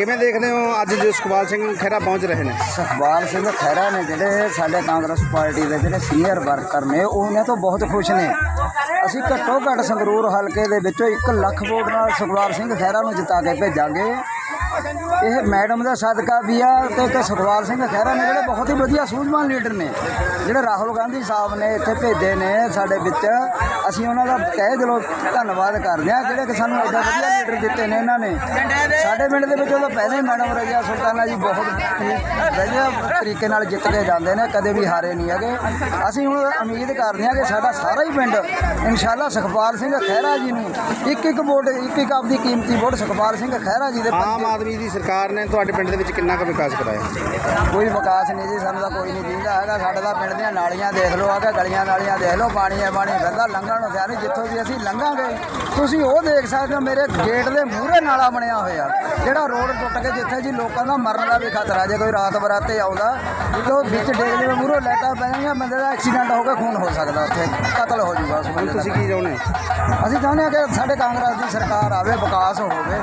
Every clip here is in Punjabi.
ਕਿਵੇਂ ਦੇਖਦੇ ਹੋ ਅੱਜ ਜੋ ਸੁਖਪਾਲ ਸਿੰਘ ਖਹਿਰਾ ਪਹੁੰਚ ਰਹੇ ਨੇ? ਸੁਖਪਾਲ ਸਿੰਘ ਖਹਿਰਾ ਨੇ ਜਿਹੜੇ ਸਾਡੇ ਕਾਂਗਰਸ ਪਾਰਟੀ ਦੇ ਜਿਹੜੇ ਸੀਨੀਅਰ ਵਰਕਰ ਨੇ ਉਹਨਾਂ ਤੋਂ ਬਹੁਤ ਖੁਸ਼ ਨੇ। ਅਸੀਂ ਘੱਟੋ ਘੱਟ ਸੰਗਰੂਰ ਹਲਕੇ ਦੇ ਵਿੱਚੋਂ 1 ਲੱਖ ਵੋਟ ਨਾਲ ਸੁਖਪਾਲ ਸਿੰਘ ਖਹਿਰਾ ਨੂੰ ਜਿਤਾ ਕੇ ਭੇਜਾਂਗੇ। ਇਹ ਮੈਡਮ ਦਾ ਸਦਕਾ ਵੀ ਆ ਤੇ ਇੱਕ ਸੁਖਪਾਲ ਸਿੰਘ ਖਹਿਰਾ ਨੇ ਜਿਹੜੇ ਬਹੁਤ ਹੀ ਵਧੀਆ ਸੂਝਵਾਨ ਲੀਡਰ ਨੇ। ਜਿਹੜੇ ਰਾਹੁਲ ਗਾਂਧੀ ਸਾਹਿਬ ਨੇ ਇੱਥੇ ਭੇਜੇ ਨੇ ਸਾਡੇ ਵਿੱਚ ਅਸੀਂ ਉਹਨਾਂ ਦਾ ਤਹਿ ਦਿਲੋਂ ਧੰਨਵਾਦ ਕਰਦੇ ਹਾਂ ਜਿਹੜੇ ਕਿ ਸਾਨੂੰ ਐਡਾ ਵਧੀਆ ਲੀਡਰ ਦਿੱਤੇ ਨੇ ਇਹਨਾਂ ਨੇ। ਸਾਡੇ ਪਿੰਡ ਦੇ ਵਿੱਚ ਉਦੋਂ ਪਹਿਲੇ ਮੈਡਮ ਰਜੀਆ ਸੁਲਤਾਨਾ ਜੀ ਬਹੁਤ ਹੀ ਵਧੀਆ ਤਰੀਕੇ ਨਾਲ ਜਿੱਤ ਕੇ ਜਾਂਦੇ ਨੇ ਕਦੇ ਵੀ ਹਾਰੇ ਨਹੀਂ ਹੈਗੇ। ਅਸੀਂ ਹੁਣ ਉਮੀਦ ਕਰਦੇ ਹਾਂ ਕਿ ਸਾਡਾ ਸਾਰਾ ਹੀ ਪਿੰਡ ਇਨਸ਼ਾਅੱਲਾ ਸੁਖਪਾਲ ਸਿੰਘ ਖਹਿਰਾ ਜੀ ਨੂੰ ਇੱਕ ਇੱਕ ਵੋਟ ਇੱਕ ਇੱਕ ਆਪਦੀ ਕੀਮਤੀ ਵੋਟ ਸੁਖਪਾਲ ਸਿੰਘ ਖਹਿਰਾ ਜੀ ਦੇ ਆਮ ਆਦਮੀ ਦੀ ਸਰਕਾਰ ਨੇ ਤੁਹਾਡੇ ਪਿੰਡ ਦੇ ਵਿੱਚ ਕਿੰਨਾ ਕੁ ਵਿਕਾਸ ਕਰਾਇਆ? ਕੋਈ ਵਿਕਾਸ ਨਹੀਂ ਜੀ ਸਾਨੂੰ ਤਾਂ ਕੋਈ ਨਹੀਂ ਦਿੰਦਾ ਹੈਗਾ। ਸਾਡੇ ਤਾਂ ਪਿੰਡ ਦੀਆਂ ਨਾਲੀਆਂ ਦੇਖ ਲਓ ਆਗੇ ਗਲੀਆਂ ਨਾਲੀਆਂ ਦੇਖ ਲਓ ਪਾਣੀ ਹੈ ਪਾਣੀ ਫਿਰਦਾ ਲੰਘਣ ਨੂੰ ਤਿਆਰ ਨਹੀਂ ਜਿੱਥੋਂ ਵੀ ਅਸੀਂ ਲੰਘਾਂਗੇ। ਤੁਸੀਂ ਉਹ ਦੇਖ ਸਕਦੇ ਹੋ ਮੇਰੇ ਗੇਟ ਦੇ ਮੂਹਰੇ ਨਾਲਾ ਬਣਿਆ ਹੋਇਆ। ਜਿਹੜਾ ਰੋਡ ਟੁੱਟ ਕੇ ਜਿੱਥੇ ਜੀ ਲੋਕਾਂ ਦਾ ਮਰਨ ਦਾ ਵੀ ਖਤਰਾ ਜੇ ਕੋਈ ਰਾਤ ਬਰਾਤੇ ਆਉਂਦਾ ਉਹ ਵਿੱਚ ਡੇਗ ਦੇ ਮੂਹਰੇ ਲੈਟਾਂ ਪੈ ਜਾਣਗੀਆਂ ਬੰਦੇ ਦਾ ਐਕਸੀਡੈਂਟ ਹੋ ਕੇ ਖੂਨ ਹੋ ਸਕਦਾ ਉੱਥੇ। ਕਤਲ ਹੋ ਜਾਊਗਾ ਉਸ ਬੰਦੇ ਦਾ। ਤੁਸੀਂ ਕੀ ਚਾਹੁੰਦੇ? ਅਸੀਂ ਚਾਹੁੰਦੇ ਹਾਂ ਕਿ ਸਾਡੇ ਕਾਂਗਰਸ ਦੀ ਸਰਕਾਰ ਆਵੇ ਵਿਕਾਸ ਹੋਵੇ।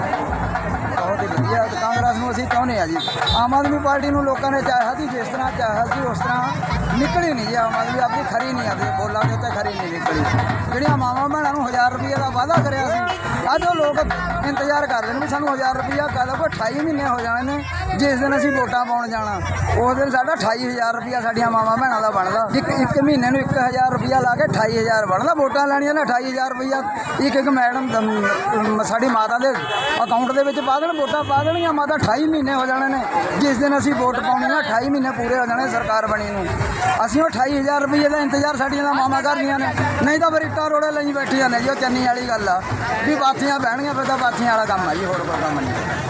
ਬਹੁਤ ਹੀ ਵਧੀਆ ਤੇ ਕਾਂਗਰਸ ਨੂੰ ਅਸੀਂ ਚਾਹੁੰਦੇ ਹਾਂ ਜੀ। ਆਮ ਆਦਮੀ ਪਾਰਟੀ ਨੂੰ ਲੋਕਾਂ ਨੇ ਚਾਹਿਆ ਸੀ ਜਿਸ ਤਰ੍ਹਾਂ ਚਾਹਿਆ ਸੀ, ਉਸ ਤਰ੍ਹਾਂ ਨਿਕਲੀ ਨਹੀਂ ਜੀ ਆਮ ਆਦਮੀ ਆਪਣੀ ਖਰੀ ਨਹੀਂ ਆਦੀ ਬੋਲਾਂ ਦੇ ਉੱਤੇ ਖਰੀ ਨਹੀਂ ਨਿਕਲੀ। ਜਿਹੜੀਆਂ ਮਾਵਾਂ ਭੈਣਾਂ ਨੂੰ 1000 ਰੁਪਏ ਦਾ ਵਾਅਦਾ ਕਰਿਆ ਸੀ ਅੱਜ ਉਹ ਲੋਕ ਇੰਤਜ਼ਾਰ ਕਰਦੇ ਨੇ ਵੀ ਸਾਨੂੰ 1000 ਰੁਪਇਆ ਕਦੋਂ ਕੋ 28 ਮਹੀਨੇ ਹੋ ਜਾਣੇ ਨੇ, ਜਿਸ ਦਿਨ ਅਸੀਂ ਵੋਟਾਂ ਪਾਉਣ ਜਾਣਾ, ਉਸ ਦਿਨ ਸਾਡਾ 28000 ਰੁਪਇਆ ਸਾਡੀਆਂ ਮਾਵਾਂ ਭੈਣਾਂ ਦਾ ਬਣਦਾ। ਇੱਕ ਇੱਕ ਮਹੀਨੇ ਨੂੰ 1000 ਰੁਪਇਆ ਲਾ ਕੇ 28000 ਬਣਦਾ, ਵੋਟਾਂ ਲੈਣੀਆਂ ਨੇ 28000 ਰੁਪਇਆ ਇੱਕ ਇੱਕ ਮੈਡਮ ਸਾਡੀ ਮਾਤਾ ਦੇ ਅਕਾਊਂਟ ਦੇ ਵਿੱਚ ਪਾ ਦੇਣ, ਵੋਟਾਂ ਪਾ ਦੇਣੀਆਂ ਮਾਤਾ 28 ਮਹੀਨੇ ਹੋ ਜਾਣੇ ਨੇ, ਜਿਸ ਦਿਨ ਅਸੀਂ ਵੋਟ ਪਾਉਣੀ ਆ 28 ਮਹੀਨੇ ਪੂਰੇ ਹੋ ਜਾਣੇ ਸਰਕਾਰ ਬਣੀ ਨੂੰ। ਅਸੀਂ ਉਹ 28000 ਰੁਪਏ ਦਾ ਇੰਤਜ਼ਾਰ ਸਾਡੀਆਂ ਦਾ ਮਾਮਾ ਕਰਦੀਆਂ ਨੇ, ਨਹੀਂ ਤਾਂ ਫਿਰ ਇੱਟਾਂ ਰੋੜੇ ਲਈ ਬੈਠੀਆਂ ਨੇ ਜੀ, ਉਹ ਚੰਨੀ ਵਾਲੀ ਗੱਲ ਆ। ਵੀ ਬਾਥੀਆਂ ਬਹਿਣਗੀਆਂ ਫਿਰ ਤਾਂ ਬਾਥੀਆਂ ਵਾਲਾ ਕੰਮ ਆ ਜੀ ਹੋਰ ਕੋਈ ਕੰਮ ਨਹੀਂ।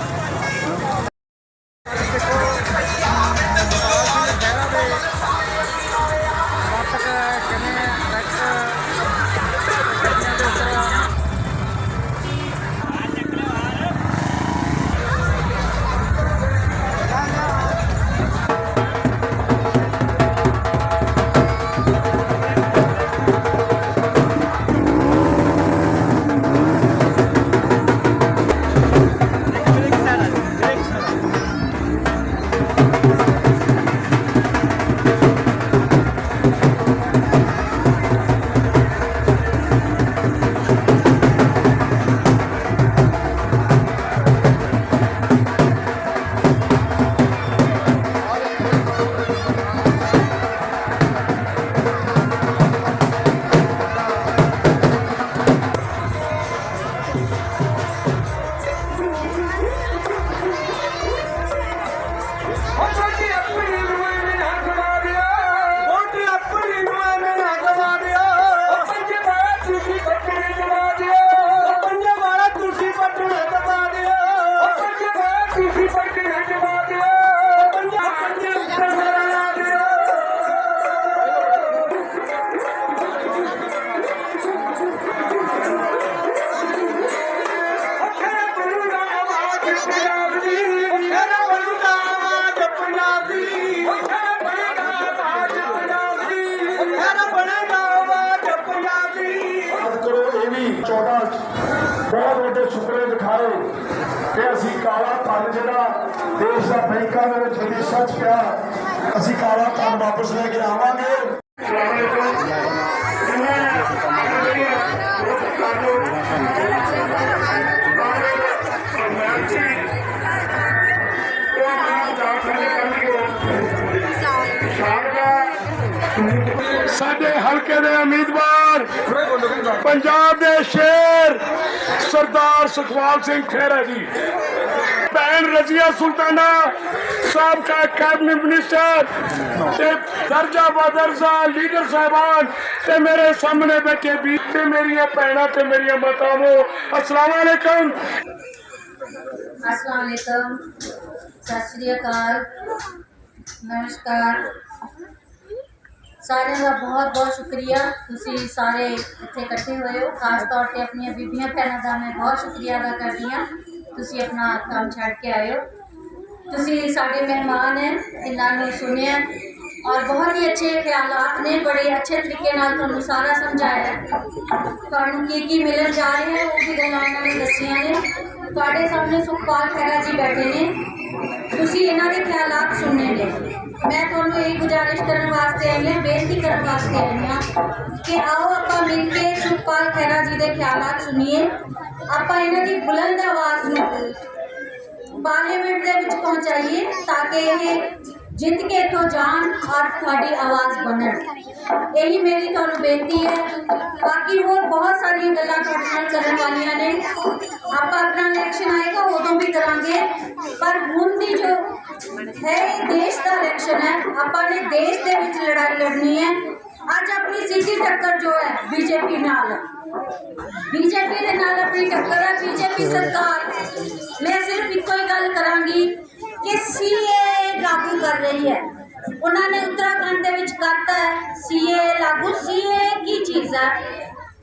ਬਹੁਤ ਵੱਡੇ ਸੁਪਨੇ ਦਿਖਾਏ ਕਿ ਅਸੀਂ ਕਾਲਾ ਧਨ ਜਿਹੜਾ ਦੇਸ਼ ਦਾ ਬੈਂਕਾਂ ਦੇ ਵਿੱਚ ਵਿਦੇਸ਼ਾਂ 'ਚ ਪਿਆ ਅਸੀਂ ਕਾਲਾ ਧਨ ਵਾਪਸ ਲੈ ਕੇ ਆਵਾਂਗੇ ਸਾਡੇ ਹਲਕੇ ਦੇ ਉਮੀਦਵਾਰ ਪੰਜਾਬ ਦੇ ਸ਼ੇਰ ਸਰਦਾਰ ਸੁਖਵਾਲ ਸਿੰਘ ਖਹਿਰਾ ਜੀ। ਭੈਣ ਰਜ਼ੀਆ ਸੁਲਤਾਨਾ ਸਾਬਕਾ ਕੈਬਨਿਟ ਮਿਨਿਸਟਰ ਤੇ ਦਰਜਾ ਬਦਰਜਾ ਲੀਡਰ ਸਾਹਿਬਾਨ ਤੇ ਮੇਰੇ ਸਾਹਮਣੇ ਬੈਠੇ ਵੀ ਤੇ ਮੇਰੀਆਂ ਭੈਣਾਂ ਤੇ ਮੇਰੀਆਂ ਮਾਤਾਵੋ। ਅਸਲਾਮ ਵਾਲੇਕਮ ਅਸਲਾਮ ਅਲੈਕਮ ਸਤਿ ਸ਼੍ਰੀ ਅਕਾਲ, ਨਮਸਕਾਰ। ਸਾਰਿਆਂ ਦਾ ਬਹੁਤ ਬਹੁਤ ਸ਼ੁਕਰੀਆ, ਤੁਸੀਂ ਸਾਰੇ ਇੱਥੇ ਇਕੱਠੇ ਹੋਏ ਹੋ। ਖਾਸ ਤੌਰ ਤੇ ਆਪਣੀਆਂ ਬੀਬੀਆਂ ਭੈਣਾਂ ਦਾ ਮੈਂ ਬਹੁਤ ਸ਼ੁਕਰੀਆ ਅਦਾ ਕਰਦੀ ਹਾਂ। ਤੁਸੀਂ ਆਪਣਾ ਕੰਮ ਛੱਡ ਕੇ ਆਏ ਹੋ। ਤੁਸੀਂ ਸਾਡੇ ਮਹਿਮਾਨ ਹੈ, ਇਹਨਾਂ ਨੂੰ ਸੁਣਿਆ। ਔਰ ਬਹੁਤ ਹੀ ਅੱਛੇ ਖਿਆਲਾਤ ਨੇ, ਬੜੇ ਅੱਛੇ ਤਰੀਕੇ ਨਾਲ ਤੁਹਾਨੂੰ ਸਾਰਾ ਸਮਝਾਇਆ। ਤੁਹਾਨੂੰ ਕੀ ਕੀ ਮਿਲਣ ਜਾ ਰਿਹਾ ਹੈ, ਉਹ ਵੀ ਗੱਲਾਂ ਇਹਨਾਂ ਨੇ ਦੱਸੀਆਂ ਨੇ। ਤੁਹਾਡੇ ਸਾਹਮਣੇ ਸੁਖਪਾਲ ਖਹਿਰਾ ਜੀ ਬੈਠੇ ਨੇ। ਤੁਸੀਂ ਇਹਨਾਂ ਦੇ ਖਿਆਲਾਤ ਸੁਣਨੇ ਨੇ। ਮੈਂ ਤੁਹਾਨੂੰ ਇਹ ਗੁਜ਼ਾਰਿਸ਼ ਕਰਨ ਵਾਸਤੇ ਆਈ ਹਾਂ, ਬੇਨਤੀ ਕਰਨ ਵਾਸਤੇ ਆਈ ਹਾਂ ਕਿ ਆਓ ਆਪਾਂ ਮਿਲ ਕੇ ਸੁਖਪਾਲ ਖਹਿਰਾ ਜੀ ਦੇ ਖਿਆਲਾਤ ਸੁਣੀਏ। ਆਪਾਂ ਇਹਨਾਂ ਦੀ ਬੁਲੰਦ ਆਵਾਜ਼ ਨੂੰ ਪਾਰਲੀਮੈਂਟ ਦੇ ਵਿੱਚ ਪਹੁੰਚਾਈਏ ਤਾਂ ਕਿ ਇਹ ਜਿੱਤ ਕੇ ਇੱਥੋਂ ਜਾਣ ਔਰ ਤੁਹਾਡੀ ਆਵਾਜ਼ ਬਣਨ। ਇਹੀ ਮੇਰੀ ਤੁਹਾਨੂੰ ਬੇਨਤੀ ਹੈ। ਬਾਕੀ ਹੋਰ ਬਹੁਤ ਸਾਰੀਆਂ ਗੱਲਾਂ ਤੁਹਾਡੇ ਨਾਲ ਕਰਨ ਵਾਲੀਆਂ ਨੇ। ਆਪਾਂ ਆਪਣਾ ਇਲੈਕਸ਼ਨ ਆਏਗਾ, ਉਦੋਂ ਵੀ ਕਰਾਂਗੇ। ਪਰ ਹੁਣ ਦੀ ਜੋ ਹੈ, ਇਹ ਦੇਸ਼ ਦਾ ਇਲੈਕਸ਼ਨ ਹੈ। ਆਪਾਂ ਨੇ ਦੇਸ਼ ਦੇ ਵਿੱਚ ਲੜਾਈ ਲੜਨੀ ਹੈ। ਅੱਜ ਆਪਣੀ ਸਿੱਧੀ ਟੱਕਰ ਜੋ ਹੈ, ਬੀਜੇਪੀ ਨਾਲ। ਬੀਜੇਪੀ ਦੇ ਨਾਲ ਆਪਣੀ ਟੱਕਰ ਹੈ, ਬੀਜੇਪੀ ਸਰਕਾਰ। ਮੈਂ ਸਿਰਫ ਇੱਕੋ ਹੀ ਗੱਲ ਕਰਾਂਗੀ ਕਿ ਸੀਏ ਲਾਗੂ ਕਰ ਰਹੀ ਹੈ। ਉਹਨਾਂ ਨੇ ਉੱਤਰਾਖੰਡ ਦੇ ਵਿੱਚ ਕਰਤਾ ਹੈ ਸੀਏ ਲਾਗੂ। ਸੀਏ ਕੀ ਚੀਜ਼ ਹੈ?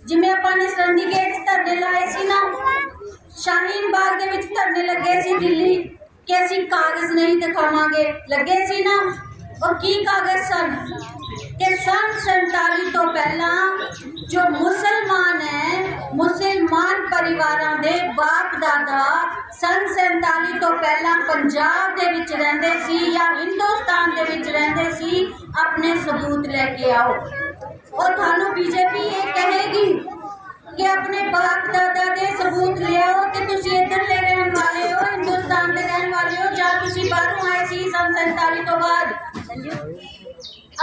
ਜਿਵੇਂ ਆਪਾਂ ਨੇ ਸੰਡੀਕੇਟ ਧਰਨੇ ਲਾਏ ਸੀ ਨਾ ਸ਼ਾਹੀਨ ਬਾਗ ਦੇ ਵਿੱਚ ਧਰਨੇ ਲੱਗੇ ਸੀ ਦਿੱਲੀ ਕਿ ਅਸੀਂ ਕਾਗਜ਼ ਨਹੀਂ ਦਿਖਾਵਾਂਗੇ। ਲੱਗੇ ਸੀ ਨਾ? ਉਹ ਕੀ ਕਾਗਜ਼ ਸਨ? ਕਿ ਸੰਨ 47 ਤੋਂ ਪਹਿਲਾਂ ਜੋ ਮੁਸਲਮਾਨ ਹੈ, ਮੁਸਲਮਾਨ ਪਰਿਵਾਰਾਂ ਦੇ ਬਾਪ ਦਾਦਾ ਸੰਨ 47 ਤੋਂ ਪਹਿਲਾਂ ਪੰਜਾਬ ਦੇ ਵਿੱਚ ਰਹਿੰਦੇ ਸੀ ਜਾਂ ਹਿੰਦੁਸਤਾਨ ਦੇ ਵਿੱਚ ਰਹਿੰਦੇ ਸੀ, ਆਪਣੇ ਸਬੂਤ ਲੈ ਕੇ ਆਓ। ਉਹ ਤੁਹਾਨੂੰ ਬੀਜੇਪੀ ਇਹ ਕਹੇਗੀ ਕਿ ਆਪਣੇ ਬਾਪ ਦਾਦਾ ਦੇ ਸਬੂਤ ਲਿਆਓ ਕਿ ਤੁਸੀਂ ਇੱਧਰਲੇ ਰਹਿਣ ਵਾਲੇ ਹੋ, ਹਿੰਦੁਸਤਾਨ ਦੇ ਰਹਿਣ ਵਾਲੇ ਹੋ, ਜਾਂ ਤੁਸੀਂ ਬਾਹਰੋਂ ਆਏ ਸੀ ਸੰਨ 47 ਤੋਂ ਬਾਅਦ?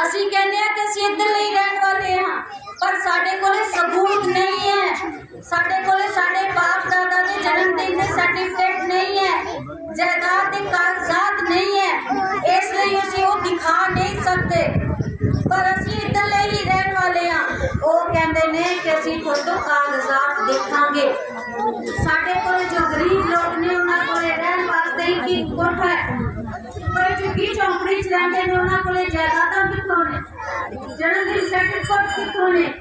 ਅਸੀਂ ਕਹਿੰਦੇ ਆ ਕਿ ਅਸੀਂ ਇੱਧਰ ਲਈ ਰਹਿਣ ਵਾਲੇ ਹਾਂ, ਪਰ ਸਾਡੇ ਕੋਲੇ ਸਬੂਤ ਨਹੀਂ ਹੈ। ਸਾਡੇ ਕੋਲੇ ਸਾਡੇ ਬਾਪ ਦਾਦਾ ਦੇ ਜਨਮ ਦਿਨ ਦੇ ਸਰਟੀਫਿਕੇਟ ਨਹੀਂ ਹੈ, ਜਾਇਦਾਦ ਦੇ ਕਾਗਜ਼ਾਤ ਨਹੀਂ ਹੈ, ਇਸ ਲਈ ਅਸੀਂ ਉਹ ਦਿਖਾ ਨਹੀਂ ਸਕਦੇ। ਪਰ ਅਸੀਂ ਕਿ ਕਾਗਜ਼ਾਤ ਦੇਖਾਂਗੇ। ਸਾਡੇ ਕੋਲ ਜੋ ਗਰੀਬ ਲੋਕ ਨੇ, ਉਹਨਾਂ ਕੋਲੇ ਰਹਿਣ ਵਾਸਤੇ ਇੱਕ ਕੋਠਾ ਹੈ? ਪਰ ਝੁੱਗੀ ਚੌਂਪੜੀ ਚ ਰਹਿੰਦੇ ਨੇ, ਉਹਨਾਂ ਕੋਲੇ ਜਾਇਦਾਦਾਂ ਕਿੱਥੋਂ ਨੇ? ਜਨਮ ਦਿਨ ਸਰਟੀਫਿਕੇਟ ਕਿੱਥੋਂ ਨੇ?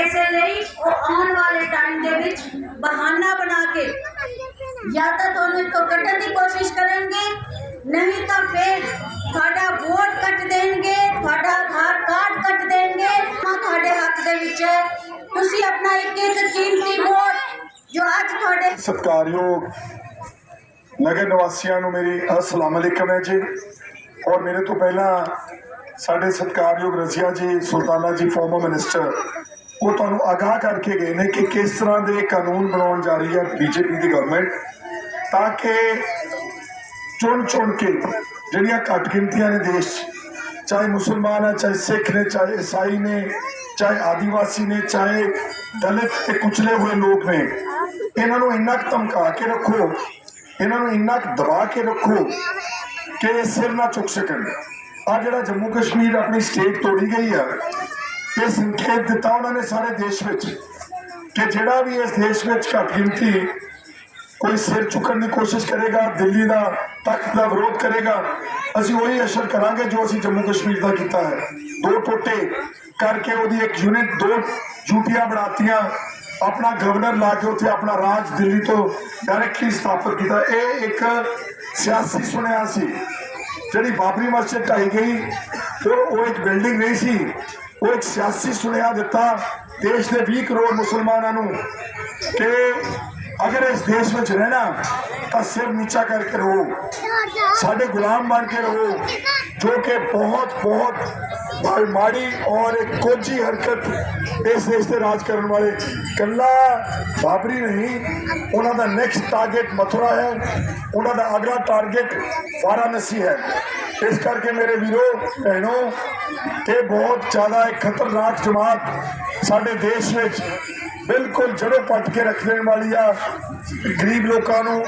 ਇਸੇ ਲਈ ਉਹ ਆਉਣ ਵਾਲੇ ਟਾਈਮ ਦੇ ਵਿੱਚ ਬਹਾਨਾ ਬਣਾ ਕੇ ਜਾਂ ਤਾਂ ਤੁਹਾਨੂੰ ਇੱਥੋਂ ਕੱਢਣ ਦੀ ਕੋਸ਼ਿਸ਼ ਕਰਨਗੇ ਨਹੀਂ ਤਾਂ ਫਿਰ ਤੁਹਾਡਾ ਵੋਟ ਕੱਟ ਦੇਣਗੇ, ਤੁਹਾਡਾ ਆਧਾਰ ਕਾਰਡ ਕੱਟ ਦੇਣਗੇ। ਤਾਂ ਤੁਹਾਡੇ ਹੱਥ ਦੇ ਵਿੱਚ ਹੈ। ਤੁਸੀਂ ਆਪਣਾ ਇੱਕ ਇੱਕ ਕੀਮਤੀ ਵੋਟ ਜੋ ਅੱਜ ਤੁਹਾਡੇ ਸਤਿਕਾਰਯੋਗ ਨਗਰ ਨਿਵਾਸੀਆਂ ਨੂੰ ਮੇਰੀ ਅਸਲਾਮ ਅਲੈਕਮ ਹੈ ਜੀ। ਔਰ ਮੇਰੇ ਤੋਂ ਪਹਿਲਾਂ ਸਾਡੇ ਸਤਿਕਾਰਯੋਗ ਰਜ਼ੀਆ ਜੀ, ਸੁਲਤਾਨਾ ਜੀ ਫਾਰਮਰ ਮਿਨਿਸਟਰ ਉਹ ਤੁਹਾਨੂੰ ਆਗਾਹ ਕਰਕੇ ਗਏ ਨੇ ਕਿ ਕਿਸ ਤਰ੍ਹਾਂ ਦੇ ਕਾਨੂੰਨ ਬਣਾਉਣ ਜਾ ਰਹੀ ਹੈ ਬੀਜੇਪੀ ਦੀ ਗਵਰਨਮੈਂਟ ਤਾਂ ਕਿ ਚੁਣ ਚੁਣ ਕੇ ਜਿਹੜੀਆਂ ਘੱਟ ਗਿਣਤੀਆਂ ਨੇ ਦੇਸ਼ ਚਾਹੇ ਮੁਸਲਮਾਨ ਹੈ, ਚਾਹੇ ਸਿੱਖ ਨੇ, ਚਾਹੇ ਈਸਾਈ ਨੇ, ਚਾਹੇ ਆਦੀਵਾਸੀ ਨੇ, ਚਾਹੇ ਦਲਿਤ ਤੇ ਕੁਚਲੇ ਹੋਏ ਲੋਕ ਨੇ, ਇਹਨਾਂ ਨੂੰ ਇੰਨਾ ਕੁ ਧਮਕਾ ਕੇ ਰੱਖੋ, ਇਹਨਾਂ ਨੂੰ ਇੰਨਾ ਕੁ ਦਬਾ ਕੇ ਰੱਖੋ ਕਿ ਇਹ ਸਿਰ ਨਾ ਚੁੱਕ ਸਕਣ। ਆ ਜਿਹੜਾ ਜੰਮੂ ਕਸ਼ਮੀਰ ਆਪਣੀ ਸਟੇਟ ਤੋੜੀ ਗਈ ਆ, ਇਹ ਸੰਕੇਤ ਦਿੱਤਾ ਉਹਨਾਂ ਨੇ ਸਾਰੇ ਦੇਸ਼ ਵਿੱਚ ਕਿ ਜਿਹੜਾ ਵੀ ਇਸ ਦੇਸ਼ ਵਿੱਚ ਘੱਟ ਗਿਣਤੀ ਕੋਈ ਸਿਰ ਚੁੱਕਣ ਦੀ ਕੋਸ਼ਿਸ਼ ਕਰੇਗਾ ਦਿੱਲੀ ਦਾ ਤਖਤ ਦਾ ਵਿਰੋਧ ਕਰੇਗਾ ਅਸੀਂ ਉਹੀ ਅਸਰ ਕਰਾਂਗੇ ਜੋ ਅਸੀਂ ਜੰਮੂ ਕਸ਼ਮੀਰ ਦਾ ਕੀਤਾ ਹੈ ਦੋ ਟੋਟੇ ਕਰਕੇ ਉਹਦੀ ਇੱਕ ਯੂਨਿਟ ਦੋ ਯੂਟੀਆਂ ਬਣਾਤੀਆਂ ਆਪਣਾ ਗਵਰਨਰ ਲਾ ਕੇ ਉੱਥੇ ਆਪਣਾ ਰਾਜ ਦਿੱਲੀ ਤੋਂ ਡਾਇਰੈਕਟਲੀ ਸਥਾਪਿਤ ਕੀਤਾ ਇਹ ਇੱਕ ਸਿਆਸੀ ਸੁਣਿਆ ਸੀ ਜਿਹੜੀ ਬਾਬਰੀ ਮਸਜਿਦ ਢਾਈ ਗਈ ਉਹ ਉਹ ਇੱਕ ਬਿਲਡਿੰਗ ਨਹੀਂ ਸੀ ਉਹ ਇੱਕ ਸਿਆਸੀ ਸੁਨੇਹਾ ਦਿੱਤਾ ਦੇਸ਼ ਦੇ 20 ਕਰੋੜ ਮੁਸਲਮਾਨਾਂ ਨੂੰ ਕਿ ਅਗਰ ਇਸ ਦੇਸ਼ ਵਿੱਚ ਰਹਿਣਾ ਤਾਂ ਸਿਰ ਨੀਚਾ ਕਰਕੇ ਰਹੋ। ਸਾਡੇ ਗੁਲਾਮ ਬਣ ਕੇ ਰਹੋ, ਜੋ ਕਿ ਬਹੁਤ ਬਹੁਤ ਮਾ- ਮਾੜੀ ਔਰ ਇੱਕ ਕੋਝੀ ਹਰਕਤ ਇਸ ਦੇਸ਼ ਤੇ ਰਾਜ ਕਰਨ ਵਾਲੇ ਕੱਲਾ ਬਾਬਰੀ ਨਹੀਂ, ਉਹਨਾਂ ਦਾ ਨੈਕਸਟ ਟਾਰਗੇਟ ਮਥੁਰਾ ਹੈ, ਉਹਨਾਂ ਦਾ ਅਗਲਾ ਟਾਰਗੇਟ ਵਾਰਾਣਸੀ ਹੈ। ਇਸ ਕਰਕੇ ਮੇਰੇ ਵੀਰੋ, ਭੈਣੋ, ਇਹ ਬਹੁਤ ਜ਼ਿਆਦਾ ਇੱਕ ਖਤਰਨਾਕ ਜਮਾਤ ਸਾਡੇ ਦੇਸ਼ ਵਿੱਚ ਬਿਲਕੁਲ ਜੜੋਂ ਪੱਟ ਕੇ ਰੱਖ ਲੈਣ ਵਾਲੀ ਆ ਗਰੀਬ ਲੋਕਾਂ ਨੂੰ